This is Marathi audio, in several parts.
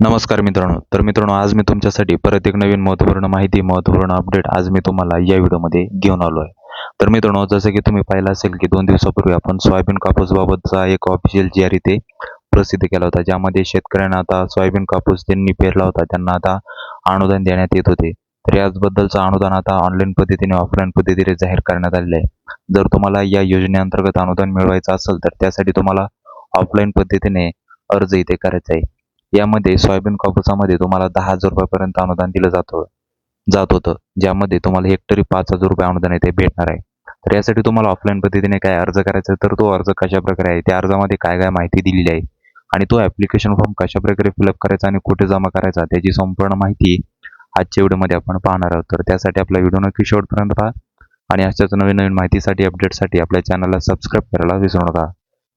नमस्कार मित्रांनो. तर मित्रांनो आज मी तुमच्यासाठी परत एक नवीन महत्त्वपूर्ण माहिती महत्त्वपूर्ण अपडेट आज मी तुम्हाला या व्हिडिओमध्ये घेऊन आलो आहे तर मित्रांनो जसं की तुम्ही पाहिलं असेल की दोन दिवसापूर्वी आपण सोयाबीन कापूसबाबतचा एक ऑफिशियल जी आर इथे प्रसिद्ध केला होता ज्यामध्ये शेतकऱ्यांना आता सोयाबीन कापूस त्यांनी पेरला होता त्यांना आता अनुदान देण्यात येत होते. तर याचबद्दलचं अनुदान आता ऑनलाईन पद्धतीने ऑफलाईन पद्धतीने जाहीर करण्यात आलेलं आहे. जर तुम्हाला या योजनेअंतर्गत अनुदान मिळवायचं असेल तर त्यासाठी तुम्हाला ऑफलाईन पद्धतीने अर्ज इथे करायचा आहे. यामध्ये सोयाबीन कापूसामध्ये तुम्हाला दहा हजार रुपयापर्यंत अनुदान दिलं जातं जात होतं. ज्यामध्ये तुम्हाला हेक्टरी पाच हजार रुपये अनुदान येते भेटणार आहे. तर यासाठी तुम्हाला ऑफलाईन पद्धतीने काय अर्ज करायचा तर तो अर्ज कशा प्रकारे आहे? त्या अर्जामध्ये काय काय माहिती दिलेली आहे? आणि तो ॲप्लिकेशन फॉर्म कशा प्रकारे फिलअप करायचा आणि कुठे जमा करायचा त्याची संपूर्ण माहिती आजच्या व्हिडिओमध्ये आपण पाहणार आहोत. तर त्यासाठी आपला व्हिडिओ नक्की शेवटपर्यंत पहा. आणि अशाच नवीन नवीन माहितीसाठी अपडेटसाठी आपल्या चॅनलला सबस्क्राईब करायला विसरू नका.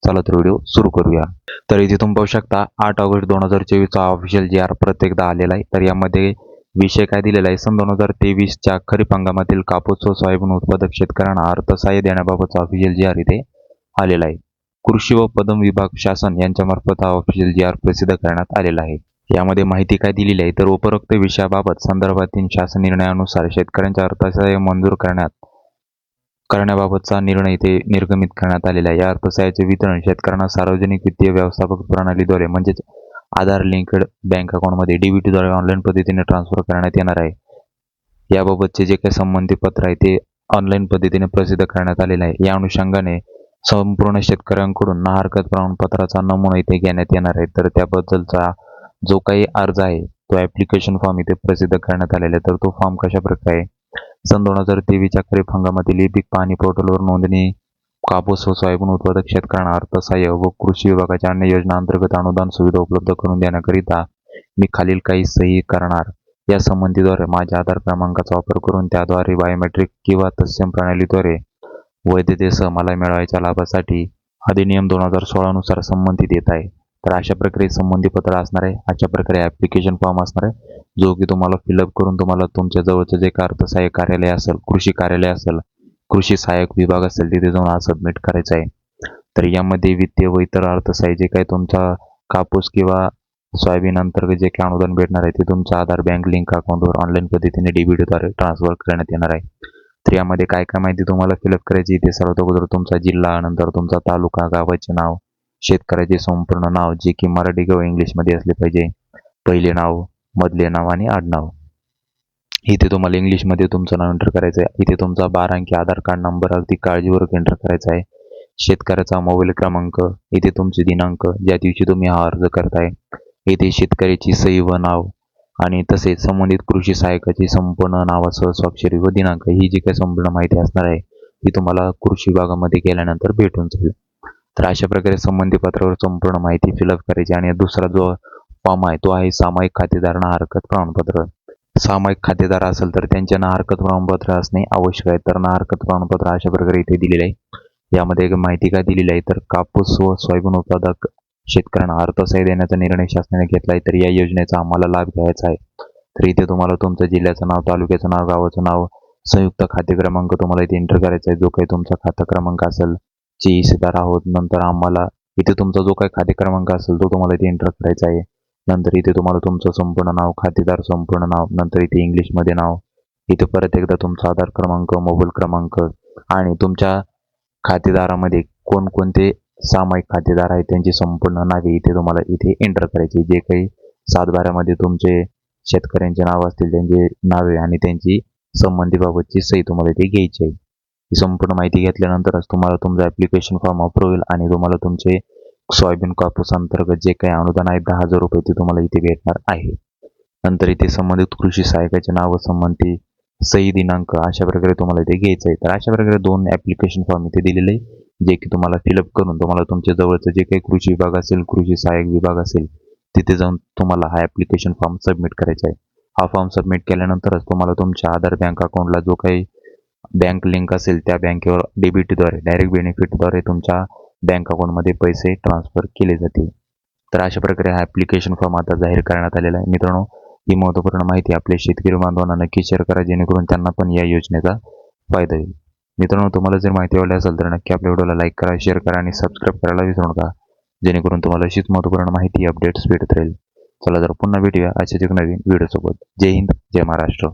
चला तर व्हिडिओ सुरू करूया. तर इथे तुम्ही पाहू शकता आठ ऑगस्ट दोन हजार चोवीसचा ऑफिशियल जी आर प्रत्येकदा आलेला आहे. तर यामध्ये विषय काय दिलेला आहे? सन दोन हजार तेवीसच्या खरीप हंगामातील कापूस व सोयाबीन उत्पादक शेतकऱ्यांना अर्थसहाय्य देण्याबाबतचा ऑफिशियल जी आर इथे आलेला आहे. कृषी व पदम विभाग शासन यांच्यामार्फत हा ऑफिशियल जी आर प्रसिद्ध करण्यात आलेला आहे. यामध्ये माहिती काय दिलेली आहे? तर उपरोक्त विषयाबाबत संदर्भातील शासन निर्णयानुसार शेतकऱ्यांच्या अर्थसहाय्य मंजूर करण्यात करण्याबाबतचा निर्णय इथे निर्गमित करण्यात आलेला आहे. या अर्थसहाय्याचे वितरण शेतकऱ्यांना सार्वजनिक वित्तीय व्यवस्थापक प्रणालीद्वारे म्हणजेच आधार लिंकड बँक अकाउंटमध्ये डीबीटीद्वारे ऑनलाईन पद्धतीने ट्रान्सफर करण्यात येणार आहे. याबाबतचे जे काही संबंधित पत्र आहे ते ऑनलाईन पद्धतीने प्रसिद्ध करण्यात आलेलं आहे. या अनुषंगाने संपूर्ण शेतकऱ्यांकडून ना हरकत प्रमाणपत्राचा नमुना इथे घेण्यात येणार आहे. तर त्याबद्दलचा जो काही अर्ज आहे तो ॲप्लिकेशन फॉर्म इथे प्रसिद्ध करण्यात आलेला आहे. तर तो फॉर्म कशा प्रकारे सन दोन हजार तेवीसच्या खरीप हंगामातील ई पीक पाणी पोर्टलवर नोंदणी. कापूस व सोयाबीन उत्पादक शेतकऱ्यांना अर्थसहाय्य व कृषी विभागाच्या अन्य योजनांतर्गत अनुदान सुविधा उपलब्ध करून देण्याकरिता मी खालील काही सही करणार. या संबंधीद्वारे माझ्या आधार क्रमांकाचा वापर करून त्याद्वारे बायोमेट्रिक किंवा तत्सम प्रणालीद्वारे वैधतेसह मला मिळवायच्या लाभासाठी अधिनियम दोन हजार सोळानुसार संमती देत आहे. तर अशा प्रकारे संबंधी पत्र असणार आहे. अशा प्रकारे ॲप्लिकेशन फॉर्म असणार आहे. जो की तुम्हाला फिलअप करून तुम्हाला तुमच्या जवळचं जे का अर्थसहाय्य कार्यालय असेल कृषी कार्यालय असेल कृषी सहाय्यक विभाग असेल तिथे जाऊन हा सबमिट करायचा आहे. तर यामध्ये वित्तीय व इतर अर्थसहाय्य जे काही तुमचा कापूस किंवा सोयाबीन अंतर्गत जे काही अनुदान भेटणार आहे ते तुमच्या आधार बँक लिंक अकाउंटवर ऑनलाईन पद्धतीने डीबीटीद्वारे ट्रान्सफर करण्यात येणार आहे. तर यामध्ये काय काय माहिती तुम्हाला फिलअप करायची ते सर्वात अगोदर तुमचा जिल्हा नंतर तुमचा तालुका गावाचे नाव शेतकऱ्याचे संपूर्ण नाव जे की मराठी किंवा इंग्लिशमध्ये असले पाहिजे. पहिले नाव मधले नाव आणि आडनाव इथे तुम्हाला इंग्लिशमध्ये तुमचं नाव एंटर करायचं आहे इथे तुमचा बारा अंकी आधार कार्ड नंबर अगदी काळजीपूर्वक एंटर करायचा आहे. शेतकऱ्याचा मोबाईल क्रमांक इथे तुमचे दिनांक ज्या दिवशी तुम्ही हा अर्ज करताय. इथे शेतकऱ्याची सही व नाव आणि तसेच संबंधित कृषी सहाय्यकाची संपूर्ण नावासह स्वाक्षरी व दिनांक ही जी काही संपूर्ण माहिती असणार आहे ती तुम्हाला कृषी विभागामध्ये गेल्यानंतर भेटून जाईल. तर अशा प्रकारे संबंधित पत्रावर संपूर्ण माहिती फिलअप करायची आणि दुसरा जो फॉर्म आहे तो आहे सामायिक खातेदारांना हरकत प्रमाणपत्र. सामायिक खातेदार असेल तर त्यांच्या ना हरकत प्रमाणपत्र असणे आवश्यक आहे. तर ना हरकत प्रमाणपत्र अशा प्रकारे इथे दिलेले आहे. यामध्ये एक माहिती काय दिलेली आहे? तर कापूस व सोयाबीन उत्पादक शेतकऱ्यांना अर्थसहाय्य देण्याचा निर्णय शासनाने घेतला आहे. तर या योजनेचा आम्हाला लाभ घ्यायचा आहे. तर इथे तुम्हाला तुमचं जिल्ह्याचं नाव तालुक्याचं नाव गावाचं नाव संयुक्त खाते क्रमांक तुम्हाला इथे एंटर करायचा आहे. जो काही तुमचा खाता क्रमांक असेल जे हिस्सेदार आहोत नंतर आम्हाला इथे तुमचा जो काही खाते क्रमांक असेल तो तुम्हाला इथे एंटर करायचा आहे. नंतर इथे तुम्हाला तुमचं संपूर्ण नाव खातेदार संपूर्ण नाव नंतर इथे इंग्लिशमध्ये नाव इथे परत एकदा तुमचा आधार क्रमांक मोबाईल क्रमांक आणि तुमच्या खातेदारामध्ये कोणकोणते सामायिक खातेदार आहेत त्यांची संपूर्ण नावे इथे तुम्हाला इथे एंटर करायची जे काही सातबाऱ्यामध्ये तुमचे शेतकऱ्यांचे नाव असतील त्यांची नावे आणि त्यांची संबंधीबाबतची सही तुम्हाला इथे घ्यायची आहे. ही संपूर्ण माहिती घेतल्यानंतरच तुम्हाला तुमचा ॲप्लिकेशन फॉर्म अप्रूव्ह होईल आणि तुम्हाला तुमचे सोयाबीन कापूस अंतर्गत जे काही अनुदान आहे दहा हजार रुपये ते तुम्हाला इथे भेटणार आहे. नंतर इथे संबंधित कृषी सहायकाचे नाव संबंधी सही दिनांक अशा प्रकारे तुम्हाला इथे घ्यायचं आहे. तर अशा प्रकारे दोन ॲप्लिकेशन फॉर्म इथे दिलेले जे की तुम्हाला फिलअप करून तुम्हाला तुमच्या जवळचं जे काही कृषी विभाग असेल कृषी सहाय्यक विभाग असेल तिथे जाऊन तुम्हाला हा ॲप्लिकेशन फॉर्म सबमिट करायचा आहे. हा फॉर्म सबमिट केल्यानंतरच तुम्हाला तुमच्या आधार बँक अकाउंटला जो काही बँक लिंक असेल त्या बँकेवर डेबिटद्वारे डायरेक्ट बेनिफिटद्वारे तुमच्या बँक अकाउंटमध्ये पैसे ट्रान्सफर केले जातील. तर अशा प्रकारे हा ॲप्लिकेशन फॉर्म आता जाहीर करण्यात आलेला आहे. मित्रांनो ही महत्त्वपूर्ण माहिती आपल्या शेतकरी बांधवांना नक्की शेअर करा जेणेकरून त्यांना पण या योजनेचा फायदा होईल. मित्रांनो तुम्हाला जर माहिती आवडली असेल तर नक्की आपल्या व्हिडिओला लाईक करा शेअर करा आणि सबस्क्राईब करायला विसरू नका जेणेकरून तुम्हाला अशीच महत्त्वपूर्ण माहिती अपडेट्स भेटत राहील. चला तर पुन्हा भेटूया अशाच एक नवीन व्हिडिओसोबत. जय हिंद जय महाराष्ट्र.